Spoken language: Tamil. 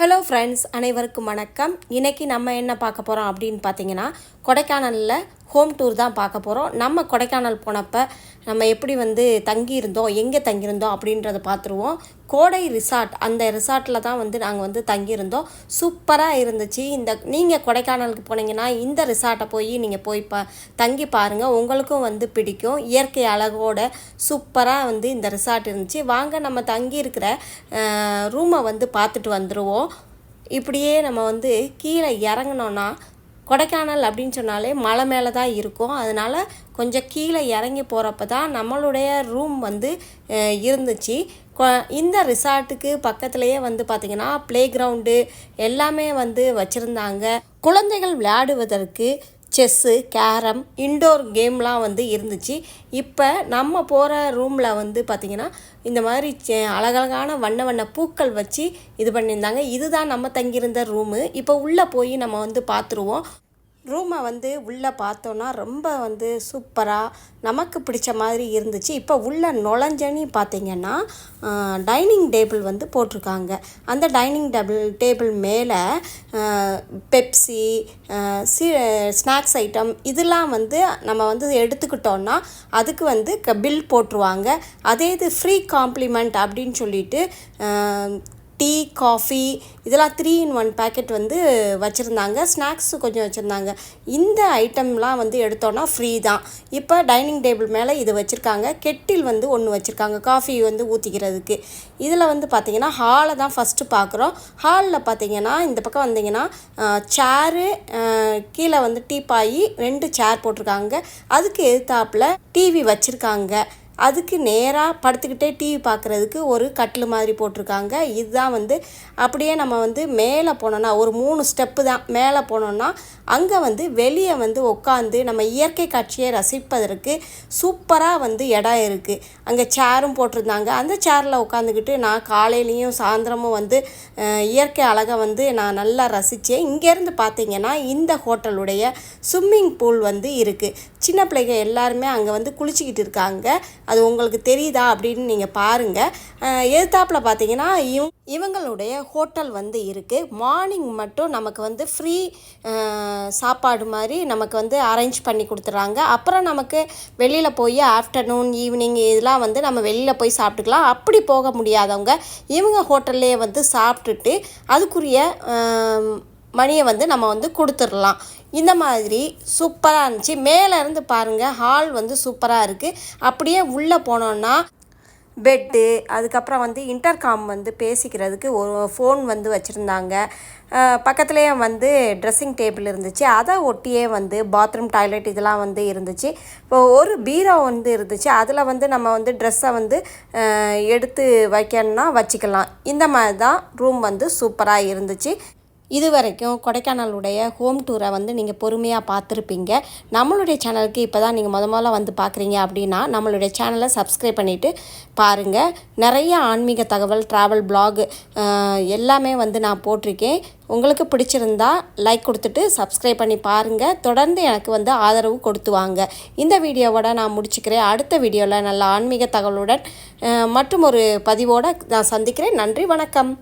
ஹலோ ஃப்ரெண்ட்ஸ் அனைவருக்கும் வணக்கம். இன்றைக்கி நம்ம என்ன பார்க்க போகிறோம் அப்படின்னு பார்த்தீங்கன்னா கொடைக்கானலில் ஹோம் டூர் தான் பார்க்க போகிறோம் நம்ம கொடைக்கானல் போனப்போ நம்ம எப்படி வந்து தங்கியிருந்தோம் எங்கே தங்கியிருந்தோம் அப்படின்றத பார்த்துருவோம். கோடை ரிசார்ட் அந்த ரிசார்ட்டில் தான் வந்து நாங்கள் வந்து தங்கியிருந்தோம். சூப்பராக இருந்துச்சு. இந்த நீங்கள் கொடைக்கானலுக்கு போனீங்கன்னா இந்த ரிசார்ட்டை போய் நீங்கள் போய் பா தங்கி பாருங்கள் உங்களுக்கும் வந்து பிடிக்கும். இயற்கை அழகோட சூப்பராக வந்து இந்த ரிசார்ட் இருந்துச்சு. வாங்க நம்ம தங்கியிருக்கிற ரூமை வந்து பார்த்துட்டு வந்துடுவோம் இப்படியே நம்ம வந்து கீழே இறங்கினோன்னா கொடைக்கானல் அப்படின்னு சொன்னாலே மலை மேலே தான் இருக்கும். அதனால் கொஞ்சம் கீழே இறங்கி போகிறப்ப தான் நம்மளுடைய ரூம் வந்து இருந்துச்சு. கொ- இந்த ரிசார்ட்டுக்கு பக்கத்துலேயே வந்து பார்த்திங்கன்னா ப்ளே கிரவுண்டு எல்லாமே வந்து வச்சுருந்தாங்க. குழந்தைகள் விளையாடுவதற்கு செஸ்ஸு கேரம் இன்டோர் கேம்லாம் வந்து இருந்துச்சு. இப்போ நம்ம போகிற ரூமில் வந்து பார்த்திங்கன்னா இந்த மாதிரி செ- அழகழகான வண்ண வண்ண பூக்கள் வச்சு இது பண்ணியிருந்தாங்க. இதுதான் நம்ம தங்கியிருந்த ரூமு இப்போ உள்ளே போய் நம்ம வந்து பார்த்துருவோம் ரூமை வந்து உள்ளே பார்த்தோன்னா ரொம்ப வந்து சூப்பராக நமக்கு பிடிச்ச மாதிரி இருந்துச்சு. இப்போ உள்ள நுழைஞ்சனி பார்த்தீங்கன்னா டைனிங் டேபிள் வந்து போட்டிருக்காங்க. அந்த டைனிங் டேபிள் டேபிள் மேலே பெப்சி சி ஸ்நாக்ஸ் ஐட்டம் இதெல்லாம் வந்து நம்ம வந்து எடுத்துக்கிட்டோன்னா அதுக்கு வந்து பில் போட்டுருவாங்க. அதே இது ஃப்ரீ காம்ப்ளிமெண்ட் அப்படின்னு சொல்லிட்டு டீ காஃபி இதெல்லாம் த்ரீ இன் ஒன் பேக்கெட் வந்து வச்சுருந்தாங்க. ஸ்நாக்ஸு கொஞ்சம் வச்சுருந்தாங்க. இந்த ஐட்டம்லாம் வந்து எடுத்தோன்னா ஃப்ரீ தான். இப்போ டைனிங் டேபிள் மேலே இது வச்சுருக்காங்க. கெட்டில் வந்து ஒன்று வச்சுருக்காங்க. காஃபி வந்து ஊற்றிக்கிறதுக்கு இதில் வந்து பார்த்திங்கன்னா ஹாலை தான் ஃபஸ்ட்டு பார்க்குறோம் ஹாலில் பார்த்திங்கன்னா இந்த பக்கம் வந்தீங்கன்னா சேரு கீழே வந்து டீப்பாயி ரெண்டு சேர் போட்டிருக்காங்க. அதுக்கு எதிர்த்தாப்பில் டிவி வச்சுருக்காங்க. அதுக்கு நேராக படுத்துக்கிட்டே டிவி பார்க்குறதுக்கு ஒரு கட்டில் மாதிரி போட்டிருக்காங்க. இதுதான் வந்து அப்படியே நம்ம வந்து மேலே போனோன்னா ஒரு மூணு ஸ்டெப்பு தான். மேலே போனோன்னா அங்கே வந்து வெளியே வந்து உட்காந்து நம்ம இயற்கை காட்சியை ரசிப்பதற்கு சூப்பராக வந்து இடம் இருக்குது அங்கே சேரும் போட்டிருந்தாங்க. அந்த சேரில் உட்காந்துக்கிட்டு நான் காலையிலையும் சாயந்தரமும் வந்து இயற்கை அழகை வந்து நான் நல்லா ரசித்தேன் இங்கேருந்து பார்த்தீங்கன்னா இந்த ஹோட்டலுடைய ஸ்விம்மிங் பூல் வந்து இருக்குது சின்ன பிள்ளைங்க எல்லாருமே அங்கே வந்து குளிச்சுக்கிட்டு இருக்காங்க. அது உங்களுக்கு தெரியுதா அப்படின்னு நீங்கள் பாருங்கள் எதிர்த்தாப்பில் பார்த்தீங்கன்னா இவ் இவங்களுடைய ஹோட்டல் வந்து இருக்குது மார்னிங் மட்டும் நமக்கு வந்து ஃப்ரீ சாப்பாடு மாதிரி நமக்கு வந்து அரேஞ்ச் பண்ணி கொடுத்துட்றாங்க அப்புறம் நமக்கு வெளியில் போய் ஆஃப்டர்நூன் ஈவினிங் இதெல்லாம் வந்து நம்ம வெளியில் போய் சாப்பிட்டுக்கலாம். அப்படி போக முடியாதவங்க இவங்க ஹோட்டல்லே வந்து சாப்பிட்டுட்டு அதுக்குரிய மணியை வந்து நம்ம வந்து கொடுத்துடலாம். இந்த மாதிரி சூப்பராக இருந்துச்சு. மேலே இருந்து பாருங்கள் ஹால் வந்து சூப்பராக இருக்குது அப்படியே உள்ளே போனோன்னா பெட்டு அதுக்கப்புறம் வந்து இன்டர்காம் வந்து பேசிக்கிறதுக்கு ஒரு ஃபோன் வந்து வச்சுருந்தாங்க. பக்கத்துலேயே வந்து ட்ரெஸ்ஸிங் டேபிள் இருந்துச்சு. அதை ஒட்டியே வந்து பாத்ரூம் டாய்லெட் இதெல்லாம் வந்து இருந்துச்சு. இப்போ ஒரு பீரோ வந்து இருந்துச்சு. அதில் வந்து நம்ம வந்து ட்ரெஸ்ஸை வந்து எடுத்து வைக்கணும்னா வச்சுக்கலாம். இந்த மாதிரி தான் ரூம் வந்து சூப்பராக இருந்துச்சு. இது வரைக்கும் கொடைக்கானலுடைய ஹோம் டூரை வந்து நீங்கள் பொறுமையாக பார்த்துருப்பீங்க. நம்மளுடைய சேனலுக்கு இப்போ தான் நீங்கள் முத முதல்ல வந்து பார்க்குறீங்க அப்படின்னா நம்மளுடைய சேனலை சப்ஸ்கிரைப் பண்ணிவிட்டு பாருங்கள் நிறைய ஆன்மீக தகவல் ட்ராவல் பிளாக் எல்லாமே வந்து நான் போட்டிருக்கேன். உங்களுக்கு பிடிச்சிருந்தா லைக் கொடுத்துட்டு சப்ஸ்கிரைப் பண்ணி பாருங்கள் தொடர்ந்து எனக்கு வந்து ஆதரவு கொடுத்து வாங்க. இந்த வீடியோவோட நான் முடிச்சுக்கிறேன். அடுத்த வீடியோவில் நல்ல ஆன்மீக தகவலுடன் மற்றும் ஒரு பதிவோடு நான் சந்திக்கிறேன். நன்றி வணக்கம்.